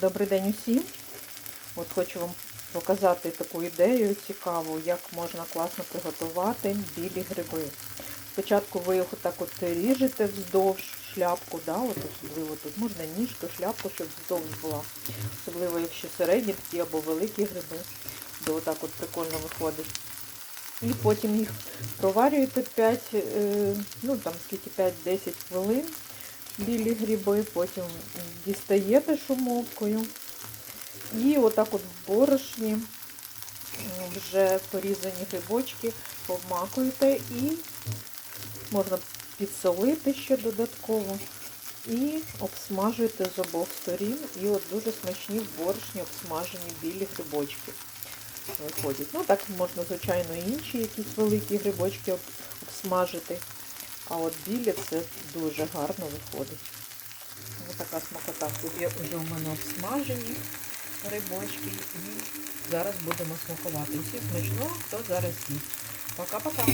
Добрий день усім. От хочу вам показати таку ідею цікаву, як можна класно приготувати білі гриби. Спочатку ви їх отак от ріжете вздовж шляпку, да, от особливо тут можна ніжку, шляпку, щоб вздовж була. Особливо, якщо середні такі або великі гриби, то отак от прикольно виходить. І потім їх проварюєте 5, е, ну там скільки 5-10 хвилин білі гриби, потім дістаєте шумовкою. І отак от в борошні вже порізані грибочки обмакуєте і можна підсолити ще додатково. І обсмажуєте з обох сторін. І от дуже смачні в борошні обсмажені білі грибочки виходять. Ну так можна, звичайно, інші якісь великі грибочки обсмажити. А от білі це дуже гарно виходить. Ось така смакота. Тут є вже у мене обсмажені рибочки. І зараз будемо смакувати. Всі смачно, хто зараз їсть. Пока-пока.